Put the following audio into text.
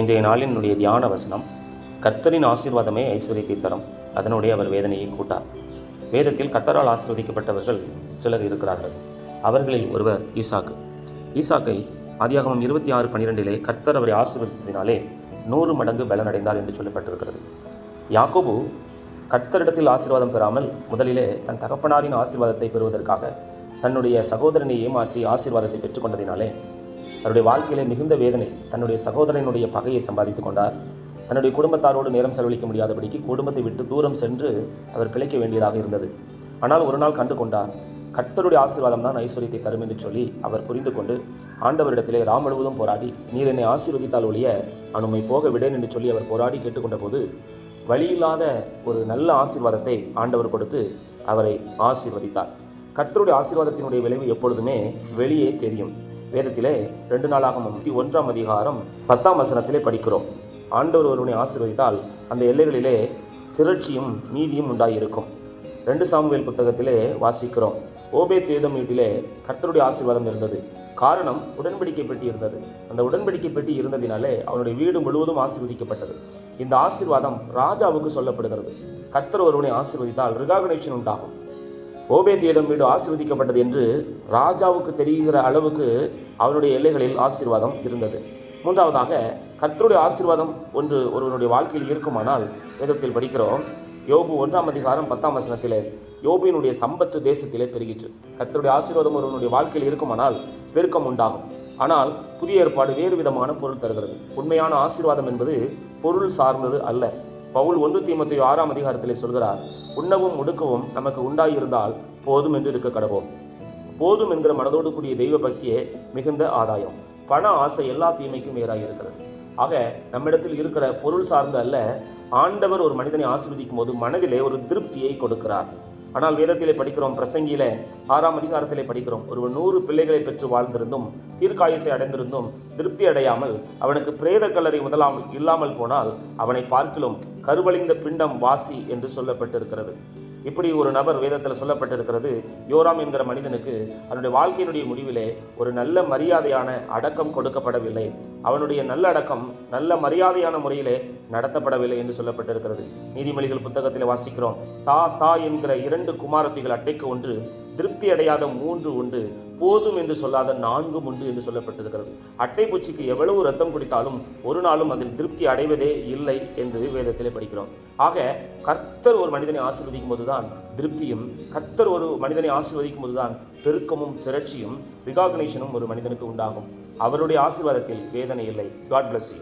இன்றைய நாளினுடைய தியான வசனம் கர்த்தரின் ஆசீர்வாதமே ஐஸ்வர்யத்தை தரும் அதனுடைய அவர் வேதனையை கூட்டார். வேதத்தில் கர்த்தரால் ஆசீர்வதிக்கப்பட்டவர்கள் சிலர் இருக்கிறார்கள். அவர்களில் ஒருவர் ஈசாக்கு. ஈசாக்கை ஆதியாகமம் இருபத்தி ஆறு பன்னிரெண்டிலே கர்த்தர் அவரை ஆசீர்வதித்ததினாலே நூறு மடங்கு பலனடைந்தார் என்று சொல்லப்பட்டிருக்கிறது. யாக்கோபு கர்த்தரிடத்தில் ஆசீர்வாதம் பெறாமல் முதலிலே தன் தகப்பனாரின் ஆசீர்வாதத்தை பெறுவதற்காக தன்னுடைய சகோதரனை ஏமாற்றி ஆசீர்வாதத்தை பெற்றுக்கொண்டதினாலே அவருடைய வாழ்க்கையிலே மிகுந்த வேதனை தன்னுடைய சகோதரனுடைய பகையை சம்பாதித்துக் கொண்டார். தன்னுடைய குடும்பத்தாரோடு நேரம் செலவழிக்க முடியாதபடிக்கு குடும்பத்தை விட்டு தூரம் சென்று அவர் பிழைக்க வேண்டியதாக இருந்தது. ஆனால் ஒரு நாள் கண்டு கொண்டார் கர்த்தருடைய ஆசீர்வாதம் தான் ஐஸ்வர்யத்தை தரும் என்று சொல்லி அவர் புரிந்து கொண்டு ஆண்டவரிடத்திலே ராம் முழுவதும் போராடி நீர் என்னை ஆசீர்வதித்தால் ஒழிய நான் போக விடேன் என்று சொல்லி அவர் போராடி கேட்டுக்கொண்ட போது வழியில்லாத ஒரு நல்ல ஆசீர்வாதத்தை ஆண்டவர் கொடுத்து அவரை ஆசீர்வதித்தார். கர்த்தருடைய ஆசீர்வாதத்தினுடைய விளைவு எப்பொழுதுமே வெளியே தெரியும். வேதத்திலே ரெண்டு நாளாக முப்பத்தி ஒன்றாம் அதிகாரம் பத்தாம் வசனத்திலே படிக்கிறோம். ஆண்டவர் ஒருவனை ஆசீர்வதித்தால் அந்த எல்லைகளிலே திரட்சியும் நீதியும் உண்டாயிருக்கும். ரெண்டு சாமுவேல் புத்தகத்திலே வாசிக்கிறோம். ஓபே தேதம் வீட்டிலே கர்த்தருடைய ஆசீர்வாதம் இருந்தது. காரணம் உடன்படிக்கை பெட்டி இருந்தது. அந்த உடன்படிக்கை பெட்டி இருந்ததினாலே அவனுடைய வீடு முழுவதும் ஆசீர்வதிக்கப்பட்டது. இந்த ஆசீர்வாதம் ராஜாவுக்கு சொல்லப்படுகிறது. கர்த்தர் ஒருவனை ஆசீர்வதித்தால் ரிகாகனேஷன் உண்டாகும். ஓபேத்தியிடம் வீடு ஆசிர்வதிக்கப்பட்டது என்று ராஜாவுக்கு தெரிகிற அளவுக்கு அவனுடைய எல்லைகளில் ஆசீர்வாதம் இருந்தது. மூன்றாவதாக கர்த்தருடைய ஆசீர்வாதம் ஒன்று ஒருவனுடைய வாழ்க்கையில் இருக்குமானால் வேதத்தில் படிக்கிறோம் யோபு ஒன்றாம் அதிகாரம் பத்தாம் வசனத்திலே யோபினுடைய சம்பத்து தேசத்திலே பெருகிற்று. கர்த்தருடைய ஆசீர்வாதம் ஒருவனுடைய வாழ்க்கையில் இருக்குமானால் பெருக்கம் உண்டாகும். ஆனால் புதிய ஏற்பாடு வேறு விதமான பொருள் தருகிறது. உண்மையான ஆசீர்வாதம் என்பது பொருள் சார்ந்தது அல்ல. பவுல் ஒன்று தீமத்தை ஆறாம் அதிகாரத்திலே சொல்கிறார் உண்ணவும் உடுக்கவும் நமக்கு உண்டாயிருந்தால் போதும் என்று இருக்க கடவோம். போதும் என்கிற மனதோடு கூடிய தெய்வ பக்தியே மிகுந்த ஆதாயம். பண ஆசை எல்லா தீமைக்கும் வேறாக இருக்கிறது ஆக நம்மிடத்தில் இருக்கிற பொருள் சார்ந்த அல்ல ஆண்டவர் ஒரு மனிதனை ஆசிர்வதிக்கும் போது மனதிலே ஒரு திருப்தியை கொடுக்கிறார். ஆனால் வேதத்திலே படிக்கிறோம் பிரசங்கியில ஆறாம் அதிகாரத்திலே படிக்கிறோம். ஒருவன் நூறு பிள்ளைகளை பெற்று வாழ்ந்திருந்தும் தீர்க்காயுசை அடைந்திருந்தும் திருப்தி அடையாமல் அவனுக்கு பிரேத கல்லறை முதலாம் இல்லாமல் போனால் அவனை பார்க்கிலும் கருவழிந்த பிண்டம் வாசி என்று சொல்லப்பட்டிருக்கிறது. இப்படி ஒரு நபர் வேதத்தில் சொல்லப்பட்டிருக்கிறது யோராம் என்கிற மனிதனுக்கு அவனுடைய வாழ்க்கையினுடைய முடிவிலே ஒரு நல்ல மரியாதையான அடக்கம் கொடுக்கப்படவில்லை. அவனுடைய நல்ல அடக்கம் நல்ல மரியாதையான முறையிலே நடத்தப்படவில்லை என்று சொல்லப்பட்டிருக்கிறது. நீதிமொழிகள் புத்தகத்தில் வாசிக்கிறோம். தா தா என்கிற இரண்டு குமாரத்திகள் அட்டைக்கு ஒன்று திருப்தி அடையாத மூன்று உண்டு போதும் என்று சொல்லாத நான்கு உண்டு என்று சொல்லப்பட்டிருக்கிறது. அட்டை பூச்சிக்கு எவ்வளவு ரத்தம் குடித்தாலும் ஒரு நாளும் அதில் திருப்தி அடைவதே இல்லை என்று வேதத்திலே படிக்கிறோம். ஆக கர்த்தர் ஒரு மனிதனை ஆசிர்வதிக்கும் போதுதான் திருப்தியும் கர்த்தர் ஒரு மனிதனை ஆசிர்வதிக்கும் போதுதான் பெருக்கமும் திரட்சியும் ரிகாக்னேஷனும் ஒரு மனிதனுக்கு உண்டாகும். அவருடைய ஆசீர்வாதத்தில் வேதனை இல்லை. God bless you